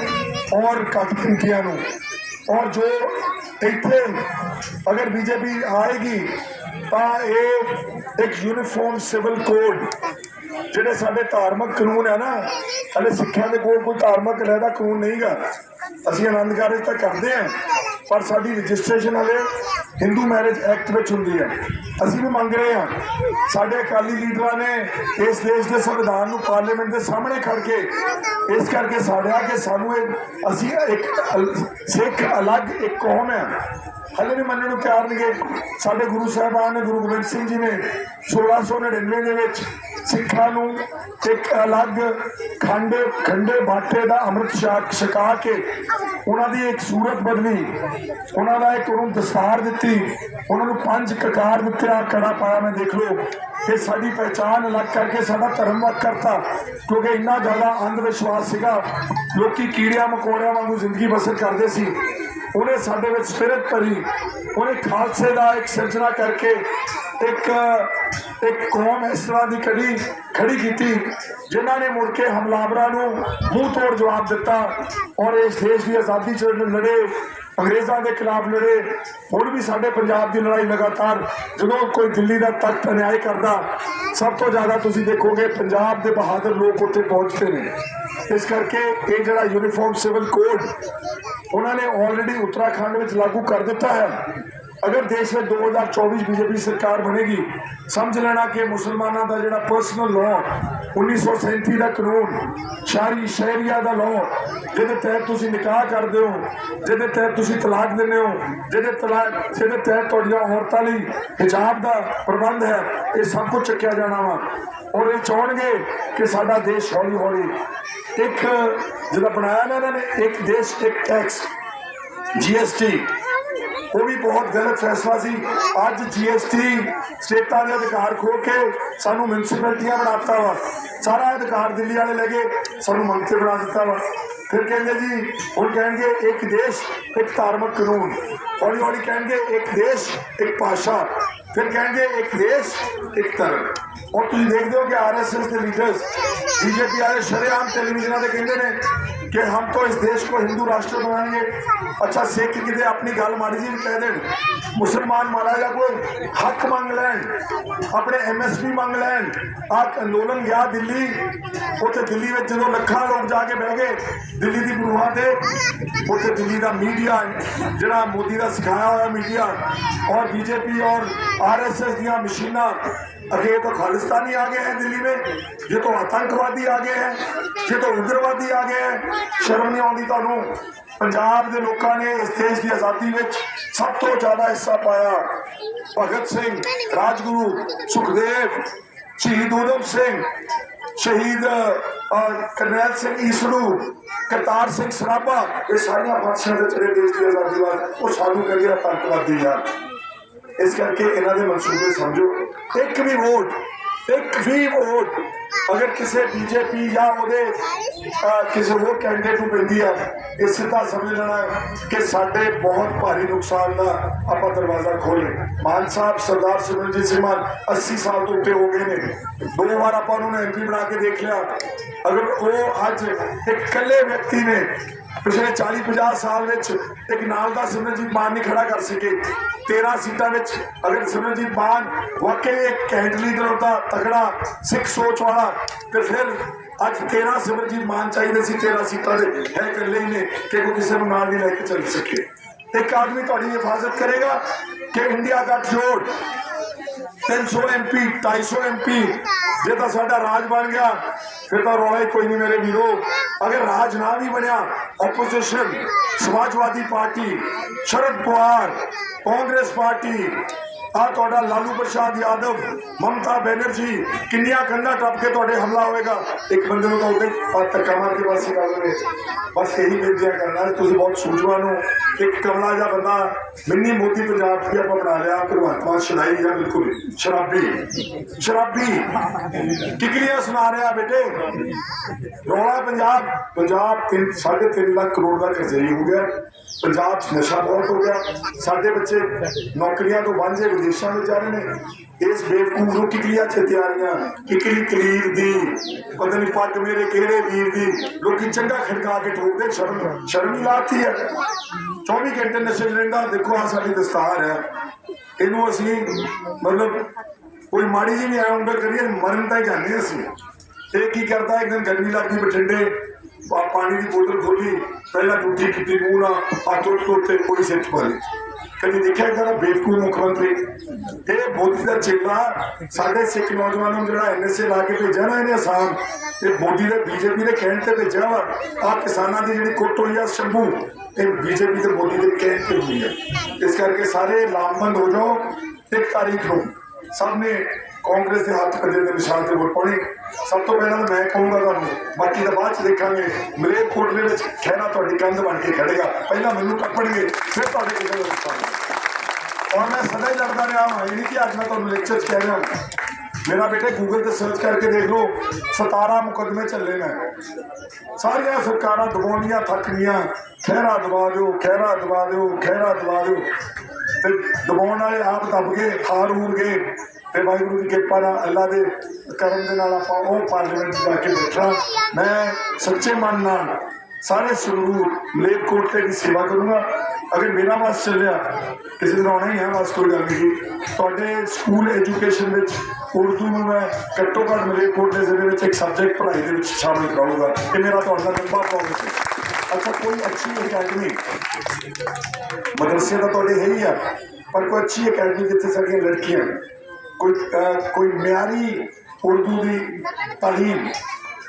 ਔਰ ਘੱਟ ਗਿਣਤੀਆਂ ਨੂੰ। ਔਰ ਜੋ ਇੱਥੇ ਅਗਰ ਬੀਜੇਪੀ ਆਏਗੀ, ਤਾਂ ਇਹ ਇੱਕ ਯੂਨੀਫਾਰਮ ਸਿਵਲ ਕੋਡ ਜਿਹੜੇ ਸਾਡੇ ਧਾਰਮਿਕ ਕਾਨੂੰਨ ਹੈ ਨਾ, ਸਾਡੇ ਸਿੱਖਿਆ ਦੇ ਕੋਲ ਕੋਈ ਧਾਰਮਿਕ ਲੈਦਾ ਕਾਨੂੰਨ ਨਹੀਂਗਾ। ਅਸੀਂ ਆਨੰਦ ਕਾਰਜ ਤਾਂ ਕਰਦੇ ਹਾਂ। ਪਰ ਸਾਡੀ ਰਜਿਸਟ੍ਰੇਸ਼ਨ ਹਲੇ ਹਿੰਦੂ ਮੈਰਿਜ ਐਕਟ ਵਿੱਚ ਹੁੰਦੀ ਹੈ। ਅਸੀਂ ਵੀ ਮੰਗ ਰਹੇ ਹਾਂ। ਸਾਡੇ ਅਕਾਲੀ ਲੀਡਰਾਂ ਨੇ ਇਸ ਦੇਸ਼ ਦੇ ਸੰਵਿਧਾਨ ਨੂੰ ਪਾਰਲੀਮੈਂਟ ਦੇ ਸਾਹਮਣੇ ਖੜ ਕੇ ਇਸ ਕਰਕੇ ਸਾੜਿਆ ਕਿ ਸਾਨੂੰ ਇਹ ਅਸੀਂ ਇੱਕ ਸਿੱਖ ਅਲੱਗ ਇੱਕ ਕੌਮ ਹੈ। ਹਲੇ ਵੀ ਮੰਨਣ ਨੂੰ ਤਿਆਰ ਨਹੀਂ ਸਾਡੇ ਗੁਰੂ ਸਾਹਿਬਾਨ ਨੇ ਗੁਰੂ ਗੋਬਿੰਦ ਸਿੰਘ ਜੀ ਨੇ 1699 ਦੇ ਵਿੱਚ ਸਿੱਖਾਂ ਨੂੰ ਇੱਕ ਅਲੱਗ ਖੰਡੇ ਖੰਡੇ ਬਾਟੇ ਦਾ ਅੰਮ੍ਰਿਤ ਛਕ ਛਕਾ ਕੇ ਉਹਨਾਂ ਦੀ ਇੱਕ ਸੂਰਤ ਬਦਲੀ, ਉਹਨਾਂ ਦਾ ਇੱਕ ਉਹਨੂੰ ਦਸਤਾਰ ਦਿੱਤੀ, ਉਹਨਾਂ ਨੂੰ ਪੰਜ ਕਕਾਰ ਦਿੱਤੇ ਆ ਕੜਾ ਪਾਇਆ ਮੈਂ ਦੇਖ ਲਓ। ਕਿ ਸਾਡੀ ਪਹਿਚਾਨ ਅਲੱਗ ਕਰਕੇ ਸਾਡਾ ਧਰਮ ਵੱਖ ਕਰਤਾ, ਕਿਉਂਕਿ ਇੰਨਾ ਜ਼ਿਆਦਾ ਅੰਧ ਵਿਸ਼ਵਾਸ ਸੀਗਾ, ਲੋਕੀ ਕੀੜਿਆਂ ਮਕੌੜਿਆਂ ਵਾਂਗੂ ਜ਼ਿੰਦਗੀ ਬਸਰ ਕਰਦੇ ਸੀ। ਉਹਨੇ ਸਾਡੇ ਵਿੱਚ ਸਪਿਰਿਟ ਭਰੀ, ਉਹਨੇ ਖਾਲਸੇ ਦਾ ਇੱਕ ਸਿਰਜਣਾ ਕਰਕੇ ਇੱਕ ਇੱਕ ਕੌਮ ਇਸ ਤਰ੍ਹਾਂ ਦੀ ਕੜੀ ਖੜੀ ਕੀਤੀ ਜਿਨ੍ਹਾਂ ਨੇ ਮੁੜ ਕੇ ਹਮਲਾਵਰਾਂ ਨੂੰ ਮੂੰਹ ਤੋੜ ਜਵਾਬ ਦਿੱਤਾ ਔਰ ਇਸ ਦੇਸ਼ ਦੀ ਆਜ਼ਾਦੀ ਚ ਲੜੇ, ਅੰਗਰੇਜ਼ਾਂ ਦੇ ਖਿਲਾਫ ਲੜੇ। ਹੁਣ ਵੀ ਸਾਡੇ ਪੰਜਾਬ ਦੀ ਲੜਾਈ ਲਗਾਤਾਰ ਜਦੋਂ ਕੋਈ ਦਿੱਲੀ ਦਾ ਤਖਤ ਅਨਿਆਏ ਕਰਦਾ, ਸਭ ਤੋਂ ਜ਼ਿਆਦਾ ਤੁਸੀਂ ਦੇਖੋਗੇ ਪੰਜਾਬ ਦੇ ਬਹਾਦਰ ਲੋਕ ਉੱਥੇ ਪਹੁੰਚਦੇ ਨੇ। ਇਸ ਕਰਕੇ ਇਹ ਜਿਹੜਾ ਯੂਨੀਫਾਰਮ ਸਿਵਲ ਕੋਡ ਉਹਨਾਂ ਨੇ ਆਲਰੇਡੀ ਉੱਤਰਾਖੰਡ ਵਿੱਚ ਲਾਗੂ ਕਰ ਦਿੱਤਾ ਹੈ। ਅਗਰ ਦੇਸ਼ ਵਿੱਚ 2024 ਬੀਜੇਪੀ ਸਰਕਾਰ ਬਣੇਗੀ ਸਮਝ ਲੈਣਾ ਕਿ ਮੁਸਲਮਾਨਾਂ ਦਾ ਜਿਹੜਾ ਪਰਸਨਲ ਲਾਅ 1937 ਦਾ ਕਾਨੂੰਨ ਸ਼ਹਿਰੀ ਸ਼ਹਿਰੀਆ ਦਾ ਲਾਅ ਜਿਹਦੇ ਤਹਿਤ ਤੁਸੀਂ ਨਿਕਾਹ ਕਰਦੇ ਹੋ ਜਿਹਦੇ ਤਹਿਤ ਤੁਸੀਂ ਤਲਾਕ ਦਿੰਦੇ ਹੋ ਜਿਹਦੇ ਤਲਾਕ ਜਿਹਦੇ ਤਹਿਤ ਤੁਹਾਡੀਆਂ ਔਰਤਾਂ ਲਈ ਹਿਜਾਬ ਦਾ ਪ੍ਰਬੰਧ ਹੈ ਇਹ ਸਭ ਕੁਝ ਚੱਕਿਆ ਜਾਣਾ ਵਾ ਔਰ ਇਹ ਚਾਹਣਗੇ ਕਿ ਸਾਡਾ ਦੇਸ਼ ਹੌਲੀ ਹੌਲੀ ਇੱਕ ਜਿਹੜਾ ਬਣਾਇਆ ਨਾ ਇਹਨਾਂ ਨੇ ਇੱਕ ਦੇਸ਼ ਇੱਕ ਟੈਕਸ ਜੀਐਸਟੀ ਉਹ ਵੀ ਬਹੁਤ ਗਲਤ ਫੈਸਲਾ ਸੀ। ਅੱਜ ਜੀਐਸਟੀ ਸਟੇਟਾਂ ਦੇ ਅਧਿਕਾਰ ਖੋ ਕੇ ਸਾਨੂੰ ਮਿਊਨਿਸਪੈਲਿਟੀਆਂ ਬਣਾਤਾ ਵਾ। ਸਾਰਾ ਅਧਿਕਾਰ ਦਿੱਲੀ ਵਾਲੇ ਲੈ ਕੇ ਸਾਨੂੰ ਮੰਤਰੀ ਬਣਾ ਦਿੱਤਾ ਵਾ। ਫਿਰ ਕਹਿੰਦੇ ਜੀ, ਹੁਣ ਕਹਿਣਗੇ ਇੱਕ ਦੇਸ਼, ਇੱਕ ਧਾਰਮਿਕ ਕਾਨੂੰਨ। ਹੌਲੀ ਹੌਲੀ ਕਹਿਣਗੇ ਇੱਕ ਦੇਸ਼, ਇੱਕ ਭਾਸ਼ਾ। ਫਿਰ ਕਹਿਣਗੇ ਇੱਕ ਦੇਸ਼, ਇੱਕ ਧਰਮ। ਔਰ ਤੁਸੀਂ ਦੇਖਦੇ ਹੋ ਕਿ ਆਰਐਸਐਸ ਦੇ ਲੀਡਰਸ ਬੀਜੇਪੀ ਵਾਲੇ ਸ਼ਰੇਆਮ ਟੈਲੀਵਿਜ਼ਨਾਂ ਦੇ ਕਹਿੰਦੇ ਨੇ कि हम तो इस देश को हिंदू राष्ट्र बनाएँगे। अच्छा सिख कि अपनी गल माड़ी जी कह दे, मुसलमान महाराजा को हक मांग लैन अपने एम एस पी मंग लैन आज अंदोलन गया दिल्ली उसे दिल्ली में जो लखा लोग जाके बह गए, दिल्ली की गुरुआ से उसे दिल्ली का मीडिया जरा मोदी का सिखाया हुआ मीडिया, और बीजेपी और आर एस एस दिया मशीन तो खालिस्तानी आ गए हैं दिल्ली में, ये तो आतंकवादी आ गए हैं, ये तो उग्रवादी आ गए हैं। ਸ਼ਰਮ ਨਹੀਂ ਆਉਂਦੀ ਤੁਹਾਨੂੰ। ਪੰਜਾਬ ਦੇ ਲੋਕਾਂ ਨੇ ਇਸ ਦੇਸ਼ ਦੀ ਆਜ਼ਾਦੀ ਵਿੱਚ ਸਭ ਤੋਂ ਜ਼ਿਆਦਾ ਹਿੱਸਾ ਪਾਇਆ। ਭਗਤ ਸਿੰਘ, ਰਾਜਗੁਰੂ, ਸੁਖਦੇਵ, ਸ਼ਹੀਦ ਊਧਮ ਸਿੰਘ, ਸ਼ਹੀਦ ਕਰਨੈਲ ਸਿੰਘ ਈਸੜੂ, ਕਰਤਾਰ ਸਿੰਘ ਸਰਾਭਾ, ਇਹ ਸਾਰੀਆਂ ਫਾਂਸੀਆਂ ਦੇ ਚੜੇ ਦੇਸ਼ ਦੀ ਆਜ਼ਾਦੀ ਵਾਲ ਉਹ ਸਾਨੂੰ ਕਹਿੰਦੇ ਆ ਆਤੰਕਵਾਦੀ ਯਾਰ ਇਸ ਕਰਕੇ ਇਹਨਾਂ ਦੇ ਮਨਸੂਬੇ ਸਮਝੋ। ਇੱਕ ਵੀ ਵੋਟ ਇੱਕ ਵੀ ਵੋਟ ਅਗਰ ਕਿਸੇ ਬੀਜੇਪੀ ਜਾਂ ਉਹਦੇ ਕਿਸੇ ਹੋਰ ਕੈਂਡੀਡੇਟ ਨੂੰ ਪੈਂਦੀ ਆ, ਇਹ ਸਿੱਧਾ ਸਮਝ ਲੈਣਾ ਕਿ ਸਾਡੇ ਬਹੁਤ ਭਾਰੀ ਨੁਕਸਾਨ ਦਾ ਆਪਾਂ ਦਰਵਾਜ਼ਾ ਖੋਲੇ ਮਾਨ ਸਾਹਿਬ, ਸਰਦਾਰ ਸਿਮਰਨਜੀਤ ਸਿੰਘ ਮਾਨ 80 ਸਾਲ ਤੋਂ ਉੱਤੇ ਹੋ ਗਏ ਨੇ। ਦੋ ਵਾਰ ਆਪਾਂ ਉਹਨਾਂ ਨੂੰ ਐਮਪੀ ਬਣਾ ਕੇ ਦੇਖ ਲਿਆ। ਅਗਰ ਉਹ ਅੱਜ ਇੱਕ ਇਕੱਲੇ ਵਿਅਕਤੀ ਨੇ ਪਿਛਲੇ 40 50 ਸਾਲ ਵਿੱਚ ਇੱਕ ਨਾਲ ਦਾ ਸਿਮਰਨਜੀਤ ਮਾਨ ਨਹੀਂ ਖੜਾ ਕਰ ਸਕੇ। 13 ਸੀਟਾਂ ਵਿੱਚ ਅਗਰ ਸਿਮਰਨਜੀਤ ਮਾਨ ਵਾਕਈ ਇੱਕ ਕੈਂਟ ਲੀਡਰ ਹੁੰਦਾ ਤਕੜਾ ਸਿੱਖ ਸੋਚ ਵਾਲਾ, ਤੇ ਫਿਰ ਅੱਜ 13 ਸਿਮਰਨਜੀਤ ਮਾਨ ਚਾਹੀਦੇ ਸੀ 13 ਸੀਟਾਂ ਦੇ ਹੈ ਇਕੱਲੇ ਹੀ ਨੇ ਕਿ ਕੋਈ ਕਿਸੇ ਨੂੰ ਨਾਲ ਨਹੀਂ ਲੈ ਕੇ ਚੱਲ ਸਕੇ। ਇੱਕ ਆਦਮੀ ਤੁਹਾਡੀ ਹਿਫਾਜ਼ਤ ਕਰੇਗਾ ਕਿ ਇੰਡੀਆ ਗੱਠਜੋੜ 300 ਐਮਪੀ 250 ਐਮਪੀ ਜੇ ਤਾਂ ਸਾਡਾ ਰਾਜ ਬਣ ਗਿਆ, ਫਿਰ ਤਾਂ ਰੌਲਾ ਹੀ ਕੋਈ ਨਹੀਂ ਮੇਰੇ ਵੀਰੋ। ਅਗਰ ਰਾਜ ਨਾ ਵੀ ਬਣਿਆ opposition Samajwadi party, Sharad Pawar, Congress party ਆ ਤੁਹਾਡਾ ਲਾਲੂ ਪ੍ਰਸ਼ਾਦ ਯਾਦਵ, ਮਮਤਾ ਬੈਨਰਜੀ, ਕਿੰਨੀਆਂ ਕੰਧਾਂ ਟੱਪ ਕੇ ਤੁਹਾਡੇ ਹਮਲਾ ਹੋਵੇਗਾ? ਇੱਕ ਬੰਦੇ ਨੂੰ ਤਾਂ ਉੱਤੇ ਧੱਕਾ ਮਾਰ ਕੇ ਬਸ ਹੀ ਬਸ ਇਹੀ ਬੇਨਤੀਆਂ ਕਰਨਾ ਤੁਸੀਂ ਬਹੁਤ ਸੂਝਵਾਨ ਹੋ। ਇੱਕ ਕਮਲਾ ਜਿਹਾ ਬੰਦਾ, ਮਿੰਨੀ ਮੋਦੀ ਪੰਜਾਬ ਦੀ ਆਪਾਂ ਬਣਾ ਲਿਆ ਭਗਵੰਤ ਮਾਨ ਸ਼ਰਾਈ ਜਾਂ ਬਿਲਕੁਲ। ਸ਼ਰਾਬੀ। ਸ਼ਰਾਬੀ। ਕਿਕਲੀਆਂ ਸੁਣਾ ਰਿਹਾ ਬੇਟੇ। ਰੌਲਾ ਪੰਜਾਬ। ਪੰਜਾਬ ਤਿੰਨ ਸਾਢੇ ਤਿੰਨ ਲੱਖ ਕਰੋੜ ਦਾ ਕਰਜ਼ਈ ਹੋ ਗਿਆ। ਪੰਜਾਬ 'ਚ ਨਸ਼ਾ ਬਹੁਤ ਹੋ ਗਿਆ ਸਾਡੇ ਬੱਚੇ ਨੌਕਰੀਆਂ ਤੋਂ ਵਾਂਝੇ ਵਿਦੇਸ਼ਾਂ ਵਿੱਚ ਜਾ ਰਹੇ ਨੇ। ਇਸ ਬੇਵਕੂਫ ਨੂੰ ਕਿਕਲੀਆਂ ਚ ਕਿਕਲੀ ਕਲੀਰ ਦੀ, ਪਤਾ ਨਹੀਂ ਪੱਗ ਮੇਰੇ ਕਿਹੜੇ ਵੀਰ ਦੀ, ਲੋਕੀ ਚੰਗਾ ਖੜਕਾ ਕੇ ਠੋਕਦੇ, ਸ਼ਰਮ ਸ਼ਰਮ ਹੀ ਲਾਤੀ ਹੈ। 24 ਘੰਟੇ ਨਸ਼ੇ ਰਹਿੰਦਾ, ਦੇਖੋ ਆ ਸਾਡੀ ਦਸਤਾਰ ਹੈ। ਇਹਨੂੰ ਅਸੀਂ ਮਤਲਬ ਕੋਈ ਮਾੜੀ ਜਿਹੀ ਵੀ ਆਉਂਦਾ ਕਰੀਏ, ਮਰਨ ਤਾਂ ਹੀ ਜਾਂਦੇ ਅਸੀਂ। ਇਹ ਕੀ ਕਰਦਾ, ਇੱਕ ਦਿਨ ਗਰਮੀ ਲੱਗਦੀ ਬਠਿੰਡੇ ਪਾਣੀ ਦੀ ਬੋਤਲ ਖੋਲੀ, ਪਹਿਲਾਂ ਟੁੱਟੀ ਕੀਤੀ ਮੂੰਹ ਨਾਲ ਹੱਥ ਉੱਤੇ ਕੋਈ ਸਿਰ ਚ ਕਦੀ ਦੇਖਿਆ ਇਦਾਂ ਬੇਵਕੂਫ ਮੁੱਖ ਮੰਤਰੀ? ਇਹ ਮੋਦੀ ਦਾ ਚੇਲਾ, ਸਾਡੇ ਸਿੱਖ ਨੌਜਵਾਨਾਂ ਨੂੰ ਜਿਹੜਾ ਐਨਐਸਏ ਲਾ ਕੇ ਭੇਜਿਆ ਨਾ ਇਹਨੇ ਆਸਾਮ, ਤੇ ਮੋਦੀ ਦੇ ਬੀਜੇਪੀ ਦੇ ਕਹਿਣ ਤੇ ਭੇਜਿਆ ਵਾ ਆ ਕਿਸਾਨਾਂ ਦੀ ਜਿਹੜੀ ਕੁੱਟ ਹੋਈ ਆ ਸ਼ੰਭੂ, ਇਹ ਬੀਜੇਪੀ ਤੇ ਮੋਦੀ ਦੇ ਕਹਿਣ ਤੇ ਹੋਈ ਹੈ ਇਸ ਕਰਕੇ ਸਾਰੇ ਲਾਮਬੰਦ ਹੋ ਜਾਓ ਤੇ ਤਾਰੀਖ ਨੂੰ, ਸਭ ਨੇ ਕਾਂਗਰਸ ਦੇ ਹੱਥ ਕਦੇ ਦੇ ਨਿਸ਼ਾਨ ਤੇ ਵੋਟ ਪਾਉਣੀ। ਸਭ ਤੋਂ ਪਹਿਲਾਂ ਤਾਂ ਮੈਂ ਕਹੂੰਗਾ ਤੁਹਾਨੂੰ, ਬਾਕੀ ਤਾਂ ਬਾਅਦ ਚ ਦੇਖਾਂਗੇ। ਮਲੇਰਕੋਟਲੇ ਵਿੱਚ ਖਹਿਰਾ ਤੁਹਾਡੀ ਕੰਧ ਬਣ ਕੇ ਖੜੇਗਾ ਪਹਿਲਾਂ ਮੈਨੂੰ ਕੱਪੜਗੇ ਫਿਰ ਤੁਹਾਡੇ ਕਿਸੇ ਦਾ ਨਿਸ਼ਾਨ ਔਰ ਮੈਂ ਸਦਾ ਹੀ ਲੜਦਾ ਰਿਹਾ ਹਾਂ, ਇਹ ਨਹੀਂ ਕਿ ਅੱਜ ਮੈਂ ਤੁਹਾਨੂੰ ਲੈਕਚਰ 'ਚ ਕਹਿ ਰਿਹਾ ਮੇਰਾ ਬੇਟੇ ਗੂਗਲ ਤੇ ਸਰਚ ਕਰਕੇ ਦੇਖ ਲਓ 17 ਮੁਕੱਦਮੇ ਚੱਲੇ ਨੇ। ਸਾਰੀਆਂ ਸਰਕਾਰਾਂ ਦਬਾਉਣੀਆਂ ਥੱਕ ਗਈਆਂ ਖਹਿਰਾ ਦਬਾ ਦਿਓ, ਖਹਿਰਾ ਦਬਾ ਦਿਓ, ਖਹਿਰਾ ਦਬਾ ਦਿਓ। ਤੇ ਦਬਾਉਣ ਵਾਲੇ ਆਪ ਦੱਬ ਗਏ, ਹਾਰ ਹੂਰ ਗਏ। ਤੇ ਵਾਹਿਗੁਰੂ ਦੀ ਕਿਰਪਾ ਨਾਲ ਅੱਲਾ ਦੇ ਕਰਮ ਦੇ ਨਾਲ ਆਪਾਂ ਉਹ ਪਾਰਲੀਮੈਂਟ ਜਾ ਕੇ ਬੈਠਾ। ਮੈਂ ਸੱਚੇ ਮਨ ਨਾਲ ਸਾਰੇ ਸੰਗਰੂਰ ਮਲੇਰਕੋਟਲੇ ਦੀ ਸੇਵਾ ਕਰੂੰਗਾ। ਅਗਰ ਮੇਰਾ ਵਾਸ ਚੱਲਿਆ, ਕਿਸੇ ਦਿਨ ਆਉਣਾ ਹੀ ਹੈ ਵਾਸ, ਕੋਈ ਗੱਲ ਨਹੀਂ ਤੁਹਾਡੇ ਸਕੂਲ ਐਜੂਕੇਸ਼ਨ ਵਿੱਚ ਉਰਦੂ ਨੂੰ ਮੈਂ ਘੱਟੋ ਘੱਟ ਮਲੇਰਕੋਟਲੇ ਜ਼ਿਲ੍ਹੇ ਵਿੱਚ ਇੱਕ ਸਬਜੈਕਟ ਪੜ੍ਹਾਈ ਦੇ ਵਿੱਚ ਸ਼ਾਮਿਲ ਕਰਾਉਂਗਾ ਇਹ ਮੇਰਾ ਤੁਹਾਡਾ ਲੰਬਾ ਪ੍ਰੋਜੈਕਟ ਹੈ। ਅੱਛਾ, ਕੋਈ ਅੱਛੀ ਅਕੈਡਮੀ ਮਦਰਸੇ ਦਾ ਤੁਹਾਡੇ ਹੈ ਹੀ ਆ, ਪਰ ਕੋਈ ਅੱਛੀ ਅਕੈਡਮੀ ਜਿੱਥੇ ਸਾਡੀਆਂ ਲੜਕੀਆਂ ਕੋਈ ਅਹ, ਕੋਈ ਮਿਆਰੀ ਉਰਦੂ ਦੀ ਤਾਲੀਮ